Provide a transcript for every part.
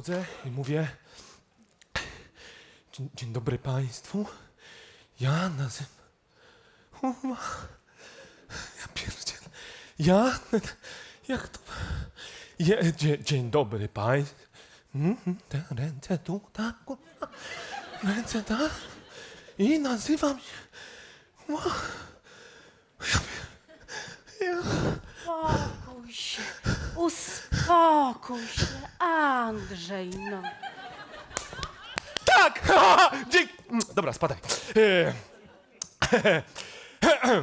podchodzę i mówię: Dzień, dzień dobry Państwu. Ja nazywam. Ja pierdzielę. Ja. Jak to. Je, dzień, dzień dobry Państwu. Mhm, Te ręce tu, tak, kurwa. Ręce tak. I nazywam się. Ła. Uspokój się, uspokój się, Andrzej, no. Tak! Ha, Dzięki! Mm, Dobra, spadaj. E,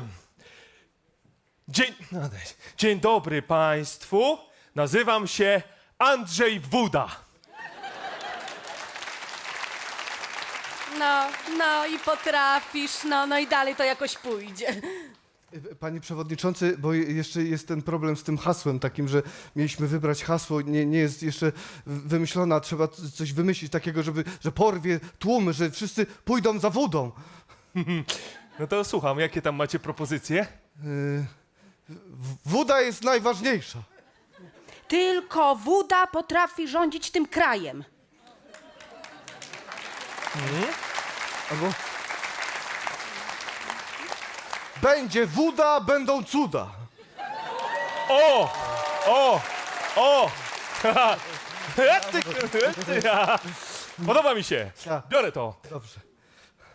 Dzień, no daj. Dzień dobry Państwu. Nazywam się Andrzej Wuda. No, no i potrafisz, no, no i dalej to jakoś pójdzie. Panie przewodniczący, bo je- jeszcze jest ten problem z tym hasłem takim, że mieliśmy wybrać hasło, nie, nie jest jeszcze w- wymyślone, a trzeba coś wymyślić takiego, żeby, że porwie tłumy, że wszyscy pójdą za wodą. No to słucham, jakie tam macie propozycje? W- Woda jest najważniejsza. Tylko woda potrafi rządzić tym krajem. Albo będzie woda, będą cuda. O! O! O! ty, ty, ja. Podoba mi się. Biorę to. Dobrze.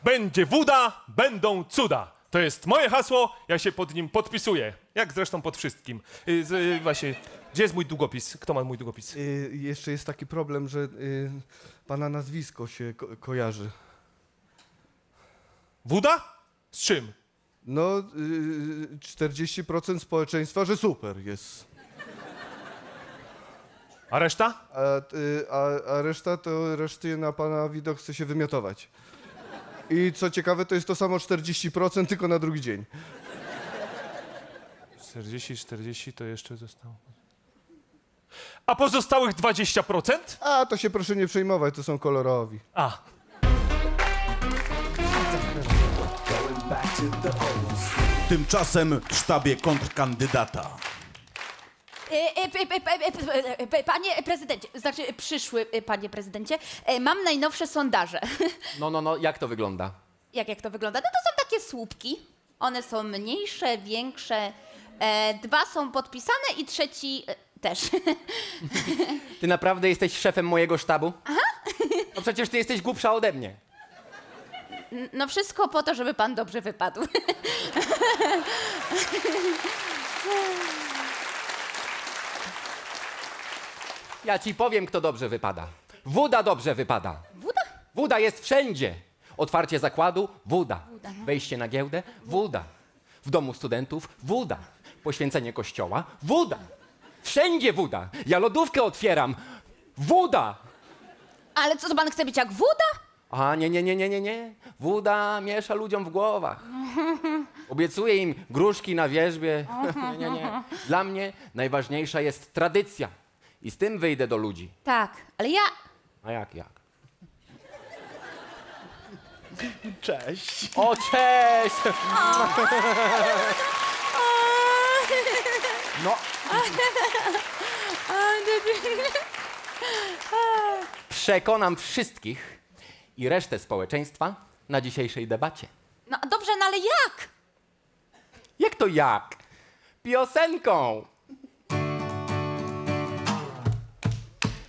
Będzie woda, będą cuda. To jest moje hasło, ja się pod nim podpisuję. Jak zresztą pod wszystkim. Y, z, y, właśnie, gdzie jest mój długopis? Kto ma mój długopis? Y, jeszcze jest taki problem, że y, pana nazwisko się ko- kojarzy. Woda? Z czym? No, y, 40% społeczeństwa, że super jest. A reszta? A, y, a, a reszta to reszty na pana widok chce się wymiotować. I co ciekawe, to jest to samo 40%, tylko na drugi dzień. 40, 40 to jeszcze zostało. A pozostałych 20%? A to się proszę nie przejmować, to są kolorowi. A, Tymczasem w sztabie kontrkandydata. E, e, p- p- Panie prezydencie, znaczy przyszły e, panie prezydencie, e, mam najnowsze sondaże. No, no, no, jak to wygląda? Jak, jak to wygląda? No to są takie słupki. One są mniejsze, większe. E, dwa są podpisane i trzeci e, też. Ty naprawdę jesteś szefem mojego sztabu? Aha. No przecież ty jesteś głupsza ode mnie. No wszystko po to, żeby pan dobrze wypadł. Ja ci powiem, kto dobrze wypada. Wuda dobrze wypada. Woda? Wuda jest wszędzie. Otwarcie zakładu, wuda. Wejście na giełdę, wuda. W domu studentów, wuda. Poświęcenie kościoła, wuda. Wszędzie wuda. Ja lodówkę otwieram, wuda. Ale co, to pan chce być jak woda? A nie, nie, nie, nie, nie, nie. Wuda miesza ludziom w głowach. Obiecuję im gruszki na wierzbie. Nie, nie, nie. Dla mnie najważniejsza jest tradycja. I z tym wyjdę do ludzi. Tak, ale ja... A jak, jak? cześć. O, cześć! No. Przekonam wszystkich i resztę społeczeństwa na dzisiejszej debacie. No dobrze, no ale jak? Jak to jak? Piosenką!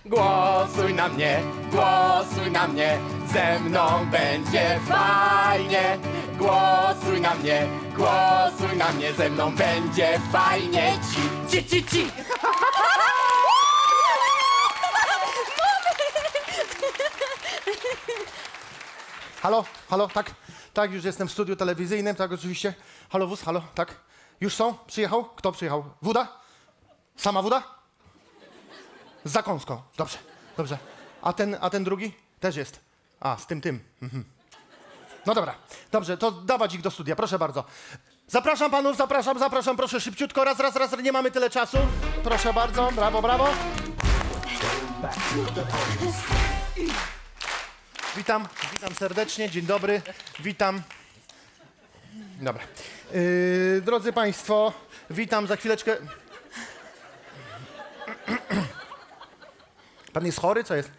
Głosuj na mnie, głosuj na mnie, ze mną będzie fajnie. Głosuj na mnie, głosuj na mnie, ze mną będzie fajnie. Ci, ci, ci, ci. Halo, halo, tak? Tak, już jestem w studiu telewizyjnym, tak oczywiście. Halo, wóz, halo, tak? Już są? Przyjechał? Kto przyjechał? Wuda? Sama Wuda? Z zakąską. Dobrze, dobrze. A ten, a ten drugi? Też jest. A, z tym, tym. Mhm. No dobra, dobrze, to dawać ich do studia, proszę bardzo. Zapraszam panów, zapraszam, zapraszam, proszę szybciutko, raz, raz, raz, nie mamy tyle czasu. Proszę bardzo, brawo, brawo. Witam, witam serdecznie, dzień dobry, witam. Dobra. Yy, drodzy Państwo, witam za chwileczkę. Pan jest chory? Co jest?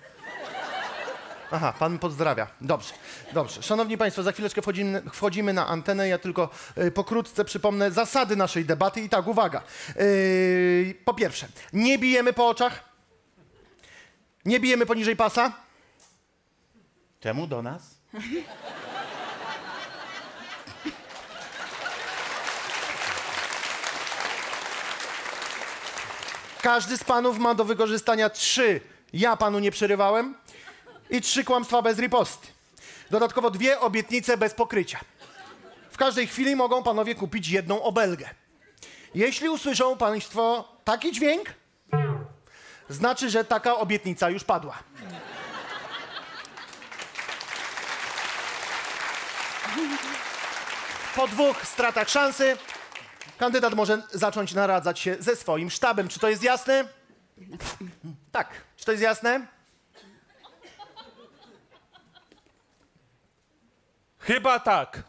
Aha, pan pozdrawia. Dobrze, dobrze. Szanowni Państwo, za chwileczkę wchodzimy, wchodzimy na antenę. Ja tylko y, pokrótce przypomnę zasady naszej debaty. I tak, uwaga. Y, po pierwsze, nie bijemy po oczach. Nie bijemy poniżej pasa. Czemu do nas? Każdy z panów ma do wykorzystania trzy ja panu nie przerywałem i trzy kłamstwa bez riposty. Dodatkowo dwie obietnice bez pokrycia. W każdej chwili mogą panowie kupić jedną obelgę. Jeśli usłyszą państwo taki dźwięk, znaczy, że taka obietnica już padła. Po dwóch stratach szansy kandydat może zacząć naradzać się ze swoim sztabem. Czy to jest jasne? Tak. Czy to jest jasne? Chyba tak.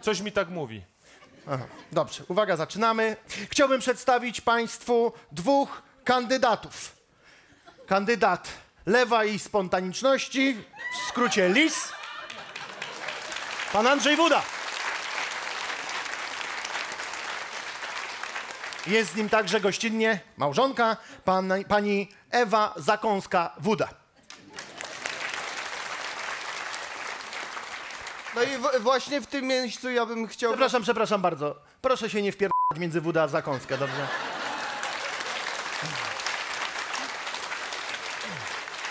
Coś mi tak mówi. Aha, dobrze, uwaga, zaczynamy. Chciałbym przedstawić Państwu dwóch kandydatów. Kandydat lewa i spontaniczności, w skrócie LIS, pan Andrzej Wuda. Jest z nim także gościnnie małżonka, pan, pani Ewa Zakąska-Wuda. No i w, właśnie w tym miejscu ja bym chciał... Przepraszam, przepraszam bardzo. Proszę się nie wpierdać między Wuda a Zakąskę, dobrze?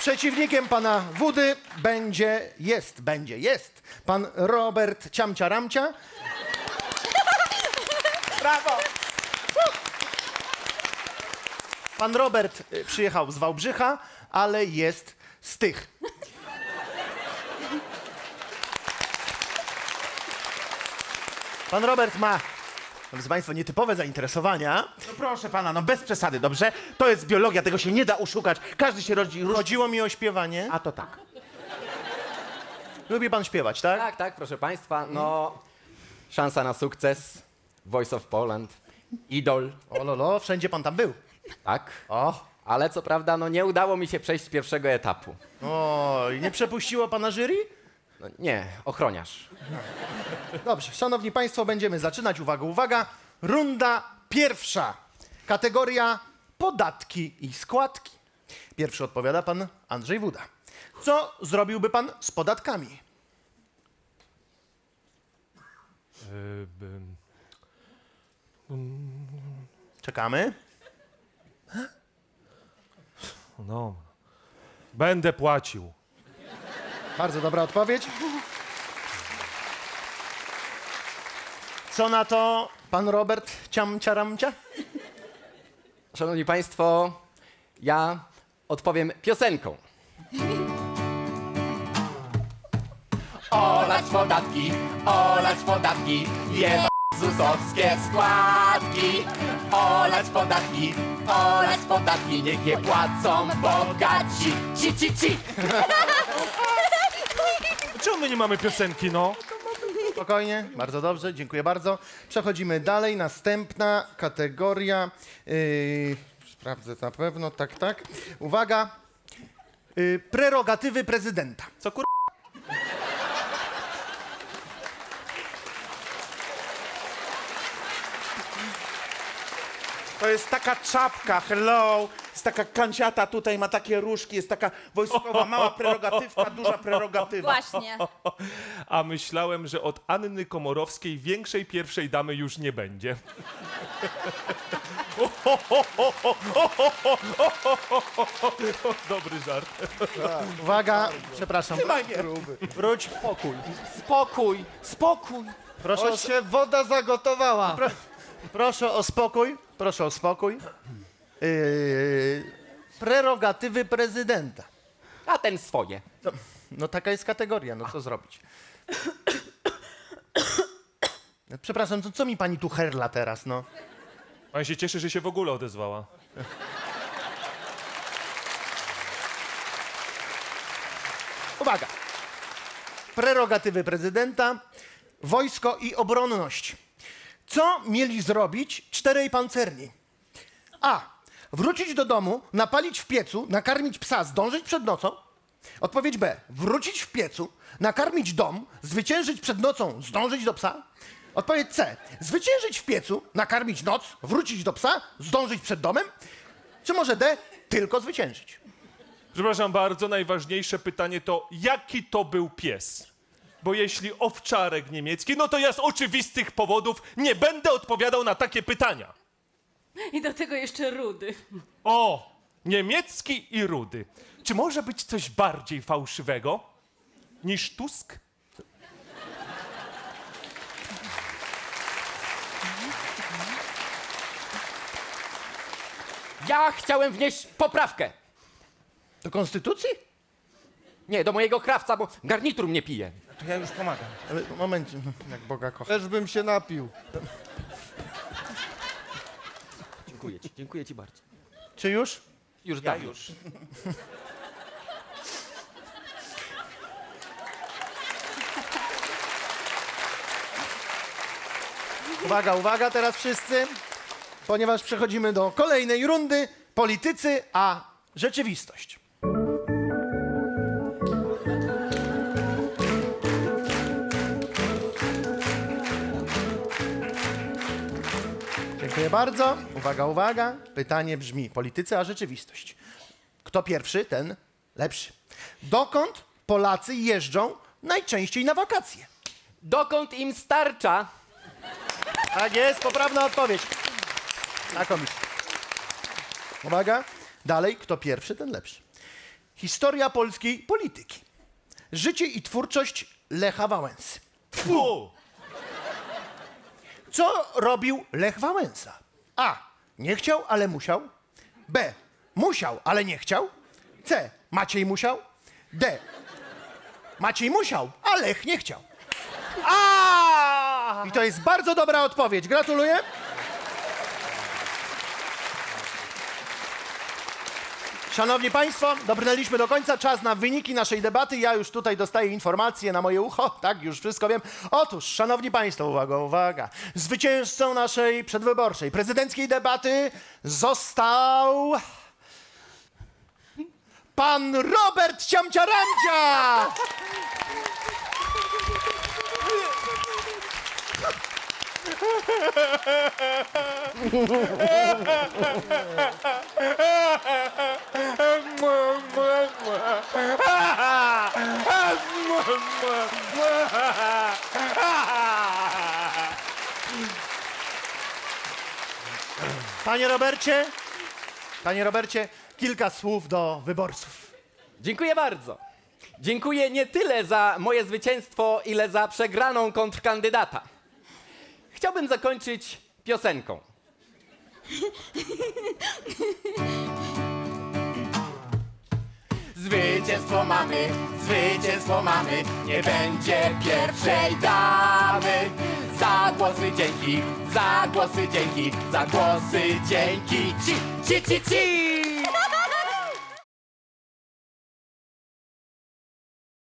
Przeciwnikiem pana Wudy będzie, jest, będzie, jest pan Robert Ciamcia Ramcia. Brawo! Pan Robert y, przyjechał z Wałbrzycha, ale jest z tych. Pan Robert ma, drodzy Państwo, nietypowe zainteresowania. No proszę pana, no bez przesady, dobrze? To jest biologia, tego się nie da oszukać. Każdy się rodzi różnie. Chodziło mi o śpiewanie. A to tak. Lubi pan śpiewać, tak? Tak, tak, proszę Państwa. No, szansa na sukces. Voice of Poland. Idol. O lolo, wszędzie pan tam był. Tak. O, Ale co prawda, no nie udało mi się przejść pierwszego etapu. oj, nie przepuściło pana jury? No, nie, ochroniarz. Dobrze, szanowni państwo, będziemy zaczynać. Uwaga, uwaga. Runda pierwsza. Kategoria podatki i składki. Pierwszy odpowiada pan Andrzej Wuda. Co zrobiłby pan z podatkami? Bym- Czekamy. no. Będę płacił. Bardzo dobra odpowiedź. Co na to pan Robert Ciamciaramcia? Szanowni Państwo, ja odpowiem piosenką. Olać podatki, olać podatki, jeba zusowskie składki. Olać podatki, olać podatki, niech je płacą bogaci. Ci, ci, ci. Czemu my nie mamy piosenki, no? Spokojnie, bardzo dobrze, dziękuję bardzo. Przechodzimy dalej. Następna kategoria. Yy, sprawdzę na pewno, tak, tak. Uwaga. Yy, prerogatywy prezydenta. Co kur... To jest taka czapka, hello. Jest taka kanciata tutaj, ma takie różki, jest taka wojskowa, mała prerogatywka, duża prerogatywa. Właśnie. A myślałem, że od Anny Komorowskiej większej pierwszej damy już nie będzie. Dobry żart. Uwaga, przepraszam. Wróć, pokój. Spokój, spokój. Proszę o, O się woda zagotowała. proszę o spokój. Proszę o spokój. Yy, prerogatywy prezydenta. A ten swoje. No, no taka jest kategoria, no co zrobić? Przepraszam, to co mi pani tu herla teraz, no? Pan się cieszy, że się w ogóle odezwała. Uwaga. Prerogatywy prezydenta, wojsko i obronność. Co mieli zrobić czterej pancerni? A. Wrócić do domu, napalić w piecu, nakarmić psa, zdążyć przed nocą. Odpowiedź B. Wrócić w piecu, nakarmić dom, zwyciężyć przed nocą, zdążyć do psa. Odpowiedź C. Zwyciężyć w piecu, nakarmić noc, wrócić do psa, zdążyć przed domem. Czy może D. Tylko zwyciężyć. Przepraszam bardzo, najważniejsze pytanie to, jaki to był pies? Bo jeśli owczarek niemiecki, no to ja z oczywistych powodów nie będę odpowiadał na takie pytania. I do tego jeszcze rudy. O, niemiecki i rudy. Czy może być coś bardziej fałszywego niż Tusk? Ja chciałem wnieść poprawkę. Do konstytucji? Nie, do mojego krawca, bo garnitur mnie pije. To ja już pomagam. Ale moment, jak Boga kocha. Też bym się napił. Dziękuję ci, dziękuję ci bardzo. Czy już? Już Ja dawno. już. Uwaga, uwaga teraz wszyscy, ponieważ przechodzimy do kolejnej rundy. Politycy, a rzeczywistość. Dziękuję bardzo. Uwaga, uwaga. Pytanie brzmi: politycy, a rzeczywistość. Kto pierwszy, ten lepszy. Dokąd Polacy jeżdżą najczęściej na wakacje? Dokąd im starcza? Tak jest, poprawna odpowiedź. Znakomicie. Uwaga. Dalej, kto pierwszy, ten lepszy. Historia polskiej polityki. Życie i twórczość Lecha Wałęsy. Fu! Co robił Lech Wałęsa? A. Nie chciał, ale musiał. B. Musiał, ale nie chciał. C. Maciej musiał. D. Maciej musiał, a Lech nie chciał. A! I to jest bardzo dobra odpowiedź. Gratuluję. Szanowni Państwo, dobrnęliśmy do końca. Czas na wyniki naszej debaty. Ja już tutaj dostaję informacje na moje ucho. Tak, już wszystko wiem. Otóż, Szanowni Państwo, uwaga, uwaga. Zwycięzcą naszej przedwyborczej prezydenckiej debaty został... Pan Robert Ciamciaramcia! Panie Robercie, panie Robercie, kilka słów do wyborców. Dziękuję bardzo. Dziękuję nie tyle za moje zwycięstwo, ile za przegraną kontrkandydata. Chciałbym zakończyć piosenką. Zwycięstwo mamy, zwycięstwo mamy, nie będzie pierwszej damy. Za głosy dzięki, za głosy dzięki, za głosy dzięki ci, ci, ci, ci.